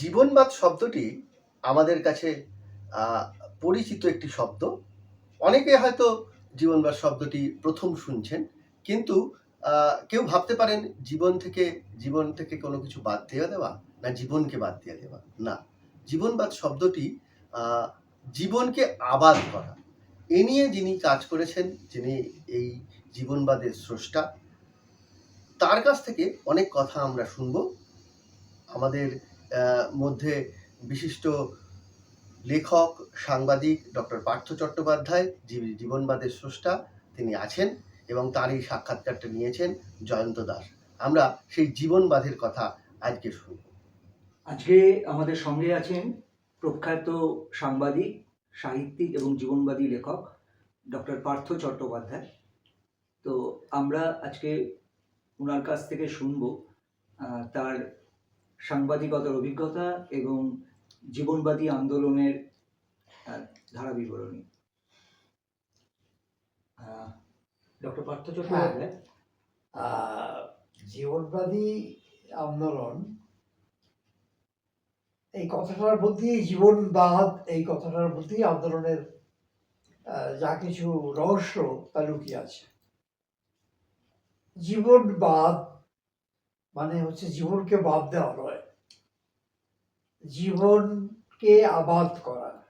জীবনবাদ শব্দটি আমাদের কাছে পরিচিত একটি শব্দ। অনেকে হয়তো জীবনবাদ শব্দটি প্রথম শুনছেন, কিন্তু কেউ ভাবতে পারেন জীবন থেকে জীবন থেকে কোনো কিছু বাদ দিয়ে দেওয়া না জীবনকে বাদ দিয়ে দেওয়া। না, জীবনবাদ শব্দটি জীবনকে আবাদ করা। এ নিয়ে যিনি কাজ করেছেন, যিনি এই জীবনবাদের স্রষ্টা, তার কাছ থেকে অনেক কথা আমরা শুনব। আমাদের মধ্যে বিশিষ্ট লেখক, সাংবাদিক ডক্টর পার্থ চট্টোপাধ্যায়, যিনি জীবনবাদের স্রষ্টা, তিনি আছেন এবং তার এই সাক্ষাৎকারটা নিয়েছেন জয়ন্ত দাস। আমরা সেই জীবনবাদের কথা আজকে শুনব। আজকে আমাদের সঙ্গে আছেন প্রখ্যাত সাংবাদিক, সাহিত্যিক এবং জীবনবাদী লেখক ডক্টর পার্থ চট্টোপাধ্যায়। তো আমরা আজকে ওনার কাছ থেকে শুনব তার সাংবাদিকতার অভিজ্ঞতা এবং জীবনবাদী আন্দোলনের ধারা বিবরণী ডক্টর পার্থ চট্টোপাধ্যায়। জীবনবাদী আন্দোলন, এই কথাটার মধ্যেই জীবনবাদ, এই কথাটার মধ্যেই আন্দোলনের যা কিছু রহস্য তা লুকিয়ে আছে। জীবনবাদ মানে হচ্ছে জীবনকে বাদ দেওয়া নয়। জীবনকে আবাদ করা।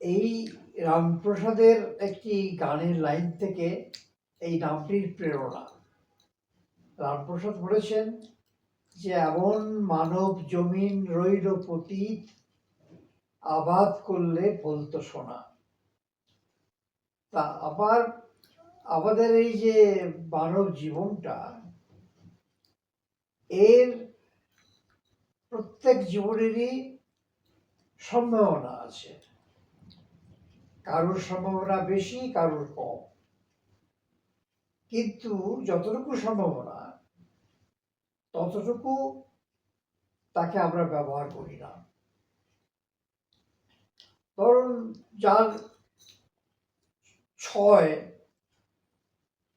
এই রামপ্রসাদের একটি গানের লাইন থেকে এই নামটির প্রেরণা। রামপ্রসাদ বলেছেন যে, এমন মানব জমিন রইল পতীত, আবাদ করলে বলতো শোনা তা আবার, আমাদের এই যে মানব জীবনটা এর প্রত্যেক জীবনেরই সম্ভাবনা আছে। কারোর সম্ভাবনা বেশি, কারোর কম। কিন্তু যতটুকু সম্ভাবনা, ততটুকু তাকে আমরা ব্যবহার করি না। ধরুন যার ছয়,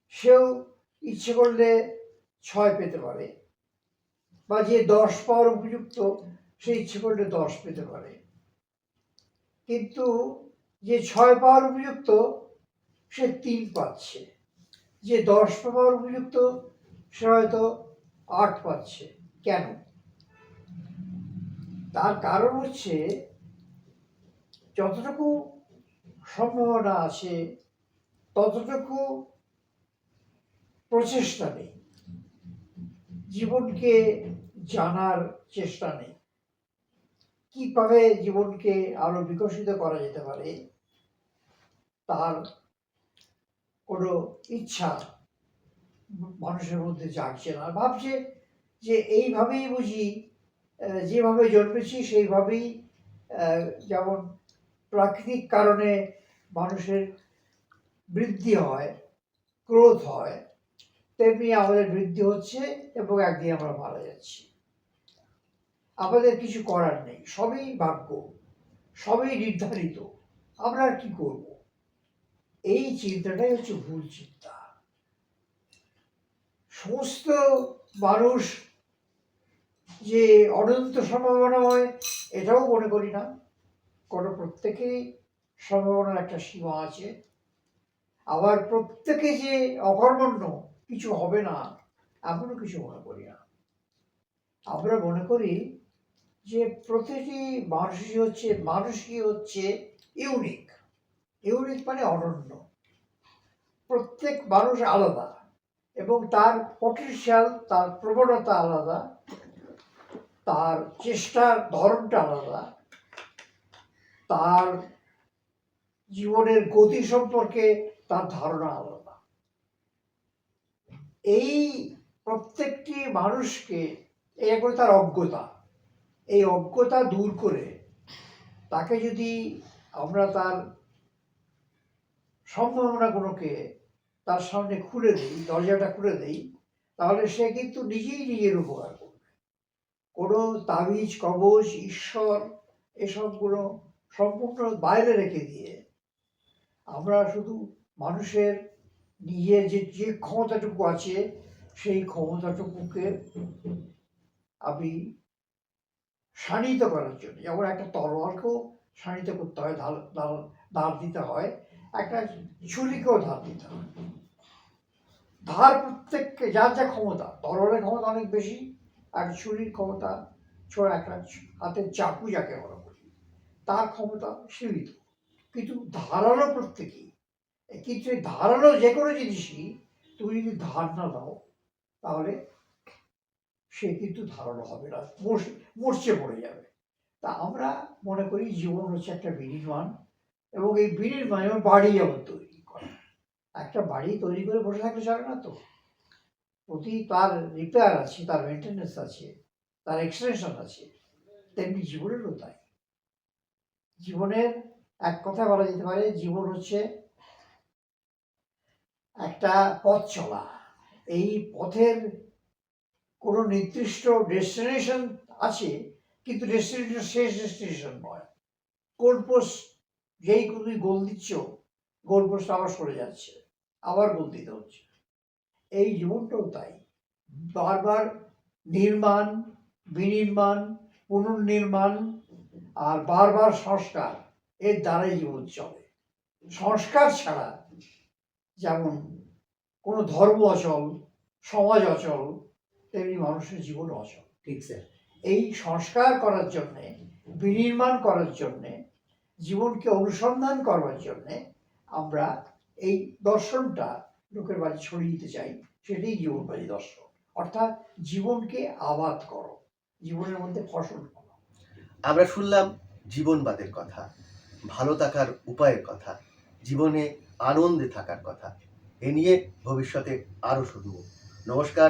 সেও ইচ্ছে করলে ছয় পেতে পারে। বা যে দশ পাওয়ার উপযুক্ত সে ইচ্ছে করলে দশ পেতে পারে। কিন্তু যে ছয় পাওয়ার উপযুক্ত, সে তিন পাচ্ছে। যে দশ পাওয়ার উপযুক্ত, সে হয়তো আট পাচ্ছে। কেন? তার কারণ হচ্ছে, যতটুকু সম্ভাবনা আছে, ততটুকু প্রচেষ্টা নেই। জীবনকে জানার চেষ্টা নেই। কীভাবে জীবনকে আরও বিকশিত করা যেতে পারে, তার কোনো ইচ্ছা মানুষের মধ্যে জাগছে না। ভাবছে যে এইভাবেই বুঝি যেভাবে জন্মেছি সেইভাবেই যেমন প্রাকৃতিক কারণে মানুষের বৃদ্ধি হয়, ক্রোধ হয়, তেমনি আমাদের বৃদ্ধি হচ্ছে এবং একদিন আমরা মারা যাচ্ছি। আমাদের কিছু করার নেই। সবই ভাগ্য, সবই নির্ধারিত। আমরা কি করব? এই চিন্তাটাই হচ্ছে ভুল চিন্তা। সমস্ত মানুষ যে অনন্ত সম্ভাবনাময় এটাও মনে করি না। কোনো প্রত্যেকেরই সম্ভাবনার একটা সীমা আছে। আবার প্রত্যেকে যে অকর্মণ্য, কিছু হবে না, এমনও কিছু মনে করি না। আমরা মনে করি যে প্রতিটি মানুষই হচ্ছে মানুষই হচ্ছে ইউনিক ইউনিক মানে অনন্য। প্রত্যেক মানুষ আলাদা এবং তার পটেনশিয়াল তার প্রবণতা আলাদা, তার চেষ্টার ধরনটা আলাদা, তার জীবনের গতি সম্পর্কে তার ধারণা আলাদা। এই প্রত্যেকটি মানুষকে, এই এক করে তার অজ্ঞতা। এই অজ্ঞতা দূর করে তাকে যদি আমরা তার সম্ভাবনাগুলোকে তার সামনে খুলে দিই, দরজাটা খুলে দিই, তাহলে সে কিন্তু নিজেই নিজের উপকার করবে। কোনো তাবিজ, কবচ, ঈশ্বর, এসবগুলো সম্পূর্ণ বাইরে রেখে দিয়ে আমরা শুধু মানুষের নিজের যে যে ক্ষমতাটুকু আছে, সেই ক্ষমতাটুকুকে আমি শানিত করার জন্য। যেমন একটা তলোয়ারকেও শানিত করতে হয় ধার ধার- ধার দিতে হয়, একটা ছুরিকেও ধার দিতে হয়। ধার প্রত্যেককে, যার যা ক্ষমতা তলোয়ারের ক্ষমতা অনেক বেশি, আর ছুরির ক্ষমতা ছোট একটা হাতের চাকু যাকে আমরা বলি তার ক্ষমতা সীমিত। কিন্তু ধারালো প্রত্যেকেই কিন্তু ধারালো যে কোনো জিনিসই, তুমি যদি ধার না দাও, তাহলে সে কিন্তু ধারণা হবে না মূর্ছ- পড়ে যাবে। তা আমরা মনে করি জীবন হচ্ছে একটা বিনির্মাণ এবং এই বিনির্মাণ যেমন বাড়ি যেমন তৈরি করা। একটা বাড়ি তৈরি করে বসে থাকলে চলে না তো? প্রতি তার রিপেয়ার আছে, তার মেনটেন্যান্স আছে, তার এক্সটেনশন আছে, তেমনি জীবনেরও তাই। জীবনের এক কথা বলা যেতে পারে, জীবন হচ্ছে একটা পথ চলা। এই পথের কোনো নির্দিষ্ট ডেস্টিনেশন আছে, কিন্তু ডেস্টিনেশন শেষ ডেস্টিনেশন নয়। গোল পোস্ট যেই তুমি গোল দিচ্ছ গোল পোস্ট আবার সরে যাচ্ছে, আবার গোল দিতে হচ্ছে। এই জীবনটাও তাই। বারবার নির্মাণ, বিনির্মাণ, পুনর্নির্মাণ আর বারবার সংস্কার, এর দ্বারাই জীবন চলে। সংস্কার ছাড়া যেমন কোনো ধর্ম অচল, সমাজ অচল তেমনি মানুষের জীবন অচল, ঠিক স্যার এই সংস্কার করার জন্যে, বিনির্মাণ করার জন্যে, জীবনকে অনুসন্ধান করবার জন্যে আমরা এই দর্শনটা লোকের বাড়ি ছড়িয়ে দিতে চাই, সেটাই জীবনবাদী দর্শন। অর্থাৎ জীবনকে আবাদ করো, জীবনের মধ্যে ফসল করো। আমরা শুনলাম জীবনবাদের কথা, ভালো থাকার উপায়ের কথা, জীবনে আনন্দে থাকার কথা। এ নিয়ে ভবিষ্যতে আরও শুনব। নমস্কার